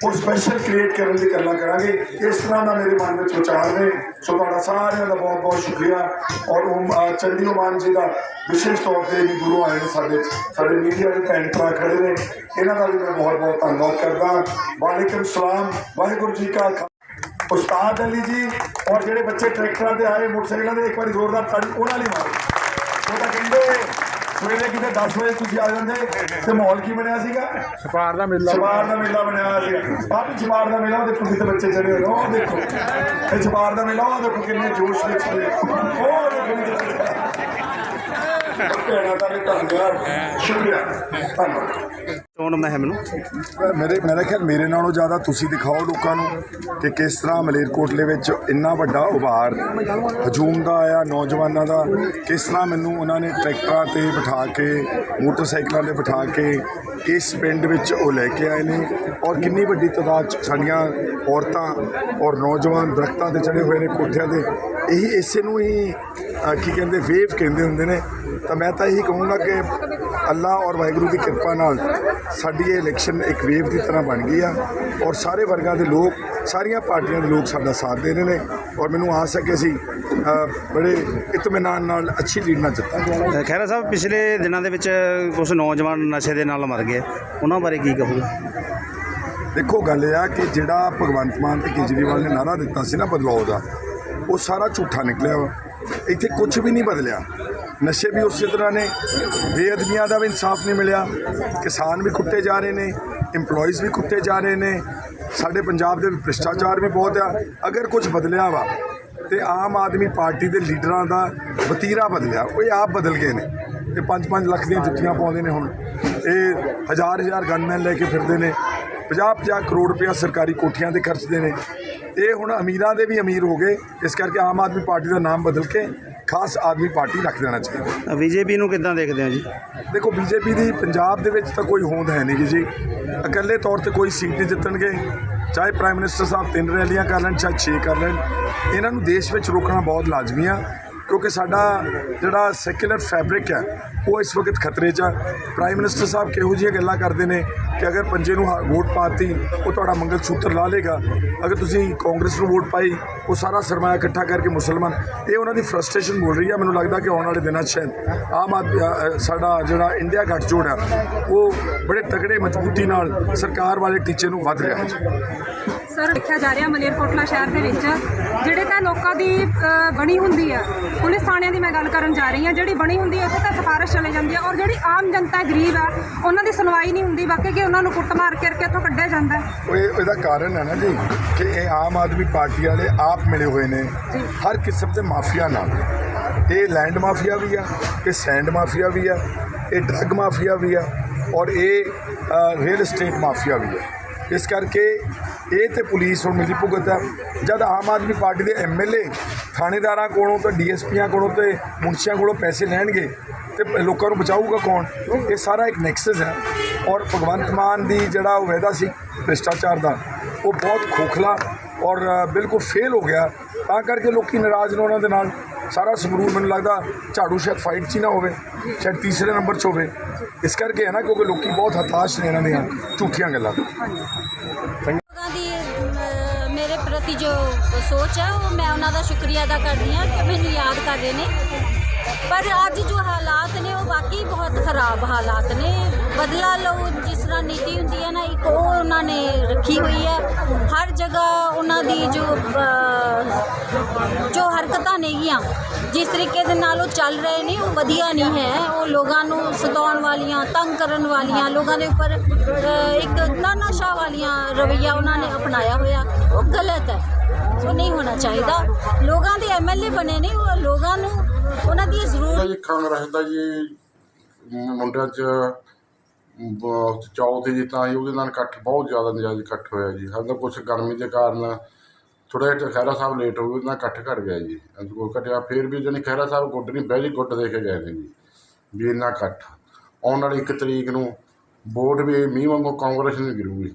ਉਹ ਸਪੈਸ਼ਲ ਕ੍ਰੀਏਟ ਕਰਨ ਦੀ ਗੱਲਾਂ ਕਰਾਂਗੇ। ਇਸ ਤਰ੍ਹਾਂ ਦਾ ਮੇਰੇ ਮਨ ਵਿੱਚ ਵਿਚਾਰ ਨੇ। ਸੋ ਤੁਹਾਡਾ ਸਾਰਿਆਂ ਦਾ ਬਹੁਤ ਬਹੁਤ ਸ਼ੁਕਰੀਆ। ਔਰ ਉਹ ਅਹ, ਚੰਦੀ ਉਮਾਨ ਜੀ ਦਾ ਵਿਸ਼ੇਸ਼ ਤੌਰ ਤੇ ਵੀ ਗੁਰੂ ਆਏ ਨੇ ਸਾਡੇ ਸਾਡੇ ਮੀਡੀਆ ਦੇ ਭੈਣ ਭਰਾ ਖੜੇ ਨੇ। ਇਹਨਾਂ ਦਾ ਵੀ ਮੈਂ ਬਹੁਤ ਬਹੁਤ ਧੰਨਵਾਦ ਕਰਦਾ। ਵਾਲੇਕੁਮ ਸਲਾਮ। ਵਾਹਿਗੁਰੂ ਜੀ ਕਾ ਉਸਤਾਦ ਅਲੀ ਜੀ ਔਰ ਜਿਹੜੇ ਬੱਚੇ ਟਰੈਕਟਰਾਂ ਤੇ ਆਏ ਮੋਟਰਸਾਈਕਲਾਂ ਤੇ ਇੱਕ ਵਾਰੀ ਜ਼ੋਰਦਾਰ ਤਾੜੀ ਉਹਨਾਂ ਲਈ ਮਾਰੋ। ਉਹ ਤਾਂ ਕਹਿੰਦੇ ਸਵੇਰੇ ਕਿਤੇ 10 ਵਜੇ ਤੁਸੀਂ ਆ ਜਾਂਦੇ ਤੇ ਮਾਹੌਲ ਕੀ ਬਣਿਆ ਸੀਗਾ? ਸਪਾਰ ਦਾ ਮੇਲਾ ਛਪਾਰ ਦਾ ਮੇਲਾ ਬਣਿਆ ਸੀਗਾ ਵੀ ਛਪਾਰ ਦਾ ਮੇਲਾ ਦੇਖੋ ਕਿਤੇ ਬੱਚੇ ਚੜੇ ਨੇ ਉਹ ਦੇਖੋ। ਇਹ ਛਪਾਰ ਦਾ ਮੇਲਾ ਉਹ ਦੇਖੋ ਕਿੰਨੇ ਜੋਸ਼ ਵਿੱਚ ਉਹ ਦੇਖੋ ਭੈਣਾਂ ਦਾ ਵੀ ਧੰਨਵਾਦ। ਸ਼ੁਕਰੀਆ। ਧੰਨਵਾਦ। ਚੋਣ ਮੁਹਿੰਮ ਨੂੰ ਮੇਰੇ ਮੇਰੇ ਖਿਆਲ ਮੇਰੇ ਨਾਲੋਂ ਜ਼ਿਆਦਾ ਤੁਸੀਂ ਦਿਖਾਓ ਲੋਕਾਂ ਨੂੰ ਕਿ ਕਿਸ ਤਰ੍ਹਾਂ ਮਲੇਰਕੋਟਲੇ ਵਿੱਚ ਇੰਨਾ ਵੱਡਾ ਉਭਾਰ ਹਜੂਮ ਦਾ ਆਇਆ ਨੌਜਵਾਨਾਂ ਦਾ, ਕਿਸ ਤਰ੍ਹਾਂ ਮੈਨੂੰ ਉਹਨਾਂ ਨੇ ਟਰੈਕਟਰਾਂ ਤੇ ਬਿਠਾ ਕੇ, ਮੋਟਰਸਾਈਕਲਾਂ ਤੇ ਬਿਠਾ ਕੇ ਇਸ ਪਿੰਡ ਵਿੱਚ ਉਹ ਲੈ ਕੇ ਆਏ ਨੇ ਔਰ ਕਿੰਨੀ ਵੱਡੀ ਤਾਦਾਦ 'ਚ ਸਾਡੀਆਂ ਔਰਤਾਂ ਔਰ ਨੌਜਵਾਨ ਦਰਖਤਾਂ ਤੇ ਚੜੇ ਹੋਏ ਨੇ ਕੋਠਿਆਂ ਤੇ। ਇਹੀ ਇਸੇ ਨੂੰ ਹੀ ਕੀ ਕਹਿੰਦੇ, ਵੇਵ ਕਹਿੰਦੇ ਹੁੰਦੇ ਨੇ। ਤਾਂ ਮੈਂ ਤਾਂ ਇਹੀ ਕਹੂੰਗਾ ਕਿ ਅੱਲਾ ਔਰ ਵਾਹਿਗੁਰੂ ਦੀ ਕਿਰਪਾ ਨਾਲ ਸਾਡੀ ਇਹ ਇਲੈਕਸ਼ਨ ਇੱਕ ਵੇਵ ਦੀ ਤਰ੍ਹਾਂ ਬਣ ਗਈ ਆ ਔਰ ਸਾਰੇ ਵਰਗਾਂ ਦੇ ਲੋਕ ਸਾਰੀਆਂ ਪਾਰਟੀਆਂ ਦੇ ਲੋਕ ਸਾਡਾ ਸਾਥ ਦੇ ਰਹੇ ਨੇ ਔਰ ਮੈਨੂੰ ਆਸ ਹੈ ਕਿ ਅਸੀਂ ਬੜੇ ਇਤਮਾਨਾਨ ਨਾਲ ਅੱਛੀ ਲੀਡ ਨਾਲ ਜਿੱਤਾਂਗੇ। ਖੈਰਾ ਸਾਹਿਬ ਪਿਛਲੇ ਦਿਨਾਂ ਦੇ ਵਿੱਚ ਕੁਝ ਨੌਜਵਾਨ ਨਸ਼ੇ ਦੇ ਨਾਲ ਮਰ ਗਏ। ਉਹਨਾਂ ਬਾਰੇ ਕੀ ਕਹੋਗੇ? ਦੇਖੋ ਗੱਲ ਇਹ ਆ ਕਿ ਜਿਹੜਾ ਭਗਵੰਤ ਮਾਨ ਤੇ ਕੇਜਰੀਵਾਲ ਨੇ ਨਾਰਾ ਦਿੱਤਾ ਸੀ ਨਾ ਬਦਲਾਅ ਦਾ ਉਹ ਸਾਰਾ ਝੂਠਾ ਨਿਕਲਿਆ ਇੱਥੇ ਕੁਝ ਵੀ ਨਹੀਂ ਬਦਲਿਆ। ਨਸ਼ੇ ਵੀ ਉਸੇ ਤਰ੍ਹਾਂ ਨੇ। ਬੇਅਦਬੀਆਂ ਦਾ ਵੀ ਇਨਸਾਫ ਨਹੀਂ ਮਿਲਿਆ। ਕਿਸਾਨ ਵੀ ਕੁੱਟੇ ਜਾ ਰਹੇ ਨੇ, EMPLOYEES ਵੀ ਕੁੱਟੇ ਜਾ ਰਹੇ ਨੇ। ਸਾਡੇ ਪੰਜਾਬ ਦੇ ਵਿੱਚ ਭ੍ਰਿਸ਼ਟਾਚਾਰ ਵੀ ਬਹੁਤ ਆ। ਅਗਰ ਕੁਝ ਬਦਲਿਆ ਵਾ, ਤੇ ਆਮ ਆਦਮੀ ਪਾਰਟੀ ਦੇ ਲੀਡਰਾਂ ਦਾ ਵਤੀਰਾ ਬਦਲਿਆ। ਉਹ ਇਹ ਆਪ ਬਦਲ ਗਏ ਨੇ। ਇਹ 5-5 ਲੱਖ ਦੀਆਂ ਜੁੱਤੀਆਂ ਪਾਉਂਦੇ ਨੇ ਹੁਣ। ਇਹ ਹਜ਼ਾਰ ਹਜ਼ਾਰ ਗਨਮੈਨ ਲੈ ਕੇ ਫਿਰਦੇ ਨੇ। 50-50 ਕਰੋੜ ਰੁਪਇਆ ਸਰਕਾਰੀ ਕੋਠੀਆਂ ਤੇ ਖਰਚਦੇ ਨੇ। ਇਹ ਹੁਣ ਅਮੀਰਾਂ ਦੇ ਵੀ ਅਮੀਰ ਹੋ ਗਏ। ਇਸ ਕਰਕੇ ਆਮ ਆਦਮੀ ਪਾਰਟੀ ਦਾ ਨਾਮ ਬਦਲ ਕੇ ਖਾਸ ਆਦਮੀ ਪਾਰਟੀ ਰੱਖ ਦੇਣਾ ਚਾਹੀਦਾ। ਬੀਜੇਪੀ ਨੂੰ ਕਿੱਦਾਂ ਦੇਖਦੇ ਹੋ ਜੀ? ਦੇਖੋ ਬੀਜੇਪੀ ਦੀ ਪੰਜਾਬ ਦੇ ਵਿੱਚ ਤਾਂ ਕੋਈ ਹੋਂਦ ਹੈ ਨਹੀਂ ਗੀ ਜੀ। ਇਕੱਲੇ ਤੌਰ ਤੇ ਕੋਈ ਸੀਟ ਨਹੀਂ ਜਿੱਤਣਗੇ। ਚਾਹੇ ਪ੍ਰਾਈਮ ਮਿਨਿਸਟਰ ਸਾਹਿਬ ਤਿੰਨ ਰੈਲੀਆਂ ਕਰ ਲੈਣ ਚਾਹੇ ਛੇ ਕਰ ਲੈਣ। ਇਹਨਾਂ ਨੂੰ ਦੇਸ਼ ਵਿੱਚ ਰੋਕਣਾ ਬਹੁਤ ਲਾਜ਼ਮੀ ਆ। ਕਿਉਂਕਿ ਸਾਡਾ ਜਿਹੜਾ ਸੈਕੂਲਰ ਫੈਬਰਿਕ ਹੈ, ਉਹ ਇਸ ਵਕਤ ਖਤਰੇ 'ਚ ਆ। ਪ੍ਰਾਈਮ ਮਿਨਿਸਟਰ ਸਾਹਿਬ ਕਿਹੋ ਜਿਹੀਆਂ ਗੱਲਾਂ ਕਰਦੇ ਨੇ ਕਿ ਅਗਰ ਪੰਜੇ ਨੂੰ ਹਾ- ਵੋਟ ਪਾਤੀ, ਉਹ ਤੁਹਾਡਾ ਮੰਗਲ ਸੂਤਰ ਲਾ ਲੇਗਾ ਅਗਰ ਤੁਸੀਂ ਕਾਂਗਰਸ ਨੂੰ ਵੋਟ ਪਾਈ, ਉਹ ਸਾਰਾ ਸਰਮਾਇਆ ਇਕੱਠਾ ਕਰਕੇ ਮੁਸਲਮਾਨ। ਇਹ ਉਹਨਾਂ ਦੀ ਫਰਸਟ੍ਰੇਸ਼ਨ ਬੋਲ ਰਹੀ ਆ। ਮੈਨੂੰ ਲੱਗਦਾ ਕਿ ਆਉਣ ਵਾਲੇ ਦਿਨਾਂ 'ਚ ਸ਼ਾਇਦ ਆਮ ਆਦਮੀ ਸਾਡਾ ਜਿਹੜਾ ਇੰਡੀਆ ਗੱਠਜੋੜ ਆ, ਉਹ ਬੜੇ ਤਕੜੇ, ਮਜ਼ਬੂਤੀ ਨਾਲ ਸਰਕਾਰ ਵਾਲੇ ਟੀਚੇ ਨੂੰ ਵੱਧ ਰਿਹਾ ਹੈ। ਸਰ ਦੇਖਿਆ ਜਾ ਰਿਹਾ ਮਲੇਰਕੋਟਲਾ ਸ਼ਹਿਰ ਦੇ ਵਿੱਚ ਜਿਹੜੇ ਤਾਂ ਲੋਕਾਂ ਦੀ ਬਣੀ ਹੁੰਦੀ ਆ। ਪੁਲਿਸ ਥਾਣਿਆਂ ਦੀ ਮੈਂ ਗੱਲ ਕਰਨ ਜਾ ਰਹੀ ਹਾਂ ਜਿਹੜੀ ਬਣੀ ਹੁੰਦੀ ਹੈ ਉੱਥੇ ਤਾਂ ਸਿਫਾਰਿਸ਼ ਚਲੇ ਜਾਂਦੀ ਹੈ ਔਰ ਜਿਹੜੀ ਆਮ ਜਨਤਾ ਗਰੀਬ ਆ ਉਹਨਾਂ ਦੀ ਸੁਣਵਾਈ ਨਹੀਂ ਹੁੰਦੀ ਬਾਕੀ ਕਿ ਉਹਨਾਂ ਨੂੰ ਕੁੱਟਮਾਰ ਕਰਕੇ ਇੱਥੋਂ ਕੱਢਿਆ ਜਾਂਦਾ। ਉਹ ਇਹ- ਇਹਦਾ ਕਾਰਨ ਹੈ ਨਾ ਜੀ ਕਿ ਇਹ ਆਮ ਆਦਮੀ ਪਾਰਟੀ ਵਾਲੇ ਆਪ ਮਿਲੇ ਹੋਏ ਨੇ। ਹਰ ਕਿਸਮ ਦੇ ਮਾਫੀਆ ਨਾਲ। ਇਹ ਲੈਂਡ ਮਾਫੀਆ ਵੀ ਆ ਇਹ ਸੈਂਡ ਮਾਫੀਆ ਵੀ ਆ ਇਹ ਡਰੱਗ ਮਾਫੀਆ ਵੀ ਆ ਔਰ ਇਹ ਰੀਅਲ ਏਸਟੇਟ ਮਾਫੀਆ ਵੀ ਆ। ਇਸ ਕਰਕੇ ਇਹ ਤੇ ਪੁਲਿਸ ਹੁਣ ਮਿਲੀ ਭੁਗਤ ਹੈ। ਜਦ ਆਮ ਆਦਮੀ ਪਾਰਟੀ ਦੇ ਐਮਐਲਏ ਥਾਣੇਦਾਰਾਂ ਕੋਲੋਂ ਤੇ ਡੀਐਸਪੀਆਂ ਕੋਲੋਂ ਤੇ ਮੁਨਸ਼ੀਆਂ ਕੋਲੋਂ ਪੈਸੇ ਲੈਣਗੇ ਤੇ ਲੋਕਾਂ ਨੂੰ ਬਚਾਊਗਾ ਕੌਣ? ਇਹ ਸਾਰਾ ਇੱਕ ਨੈਕਸਸ ਹੈ। ਔਰ ਭਗਵੰਤ ਮਾਨ ਦੀ ਜਿਹੜਾ ਉਹ ਵਾਅਦਾ ਸੀ ਭ੍ਰਿਸ਼ਟਾਚਾਰ ਦਾ, ਉਹ ਬਹੁਤ ਖੋਖਲਾ ਔਰ ਬਿਲਕੁਲ ਫੇਲ ਹੋ ਗਿਆ। ਤਾਂ ਕਰਕੇ ਲੋਕੀ ਨਾਰਾਜ਼ ਨੇ ਉਹਨਾਂ ਦੇ ਨਾਲ। ਸਾਰਾ ਸੰਗਰੂਰ ਮੈਨੂੰ ਲੱਗਦਾ ਝਾੜੂ ਸ਼ਾਇਦ ਫਾਈਟ 'ਚ ਹੀ ਨਾ ਹੋਵੇ, ਸ਼ਾਇਦ ਤੀਸਰੇ ਨੰਬਰ 'ਚ ਹੋਵੇ। ਇਸ ਕਰਕੇ ਹੈ ਨਾ, ਕਿਉਂਕਿ ਲੋਕੀ ਬਹੁਤ ਹਤਾਸ਼ ਨੇ ਇਹਨਾਂ ਦੀਆਂ ਝੂਠੀਆਂ ਗੱਲਾਂ। ਜੋ ਸੋਚ ਹੈ ਉਹ ਮੈਂ ਉਹਨਾਂ ਦਾ ਸ਼ੁਕਰੀਆ ਅਦਾ ਕਰਦੀ ਹਾਂ ਕਿ ਮੈਨੂੰ ਯਾਦ ਕਰ ਰਹੇ ਨੇ। ਪਰ ਅੱਜ ਜੋ ਹਾਲਾਤ ਨੇ, ਉਹ ਵਾਕਈ ਬਹੁਤ ਖਰਾਬ ਹਾਲਾਤ ਨੇ। ਬਦਲਾ ਲਓ, ਜਿਸ ਤਰ੍ਹਾਂ ਨੀਤੀ ਹੁੰਦੀ ਹੈ ਨਾ, ਇੱਕ ਉਹ ਉਹਨਾਂ ਨੇ ਰੱਖੀ ਹੋਈ ਹੈ। ਹਰ ਜਗ੍ਹਾ ਉਹਨਾਂ ਦੀ ਜੋ ਜੋ ਹਰਕਤ ਨੇਗੀਆਂ। ਜਿਸ ਤਰੀਕੇ ਦੇ ਨਾਲ ਉਹ ਚੱਲ ਰਹੇ ਨੇ ਉਹ ਵਧੀਆ ਨਹੀਂ ਹੈ। ਉਹ ਲੋਕਾਂ ਨੂੰ ਸਤਾਉਣ ਵਾਲੀਆਂ ਤੰਗ ਕਰਨ ਵਾਲੀਆਂ ਲੋਕਾਂ ਦੇ ਉੱਪਰ ਅ, ਇੱਕ ਤਾਨਾਸ਼ਾਹ ਵਾਲੀਆਂ ਰਵਈਆ ਉਹਨਾਂ ਨੇ ਅਪਣਾਇਆ ਹੋਇਆ। ਉਹ ਗਲਤ ਹੈ। ਉਹ ਨਹੀਂ ਹੋਣਾ ਚਾਹੀਦਾ। ਲੋਕਾਂ ਦੇ ਐਮਐਲਏ ਬਣੇ ਨੇ ਉਹ ਲੋਕਾਂ ਨੂੰ ਉਹਨਾਂ ਦੀ ਜ਼ਰੂਰ ਦਾ ਜੀ ਕਾਂਗਰਸ ਦਾ ਜੀ ਮੁੰਡਿਆਂ 'ਚ ਬ- ਚੌਲ ਤੇ ਜੀ ਤਾਂ ਜੀ ਉਹਦੇ ਨਾਲ ਇਕੱਠ ਬਹੁਤ ਜ਼ਿਆਦਾ ਨਜਾਇਜ਼ ਇਕੱਠ ਹੋਇਆ ਜੀ। ਹਾਲੇ ਕੁਝ ਗਰਮੀ ਦੇ ਕਾਰਨ ਥੋੜ੍ਹਾ ਜਿਹਾ ਖਹਿਰਾ ਸਾਹਿਬ ਲੇਟ ਹੋ ਗਏ ਉਹਦੇ ਇਕੱਠ ਘਟ ਗਿਆ ਜੀ। ਅੱਜ ਘਟਿਆ, ਫਿਰ ਵੀ ਜਾਣੀ ਖਹਿਰਾ ਸਾਹਿਬ ਗੁੱਡ ਨਹੀਂ ਵੈਰੀ ਗੁੱਡ ਦੇ ਕੇ ਗਏ ਨੇ ਜੀ, ਵੀ ਇੰਨਾ ਇਕੱਠ। ਆਉਣ ਵਾਲੀ ਇੱਕ ਤਰੀਕ ਨੂੰ ਵੋਟ ਵੀ ਮੀਂਹ ਵਾਂਗੂ ਕਾਂਗਰਸ ਨੂੰ ਗਿਰੂਗੀ।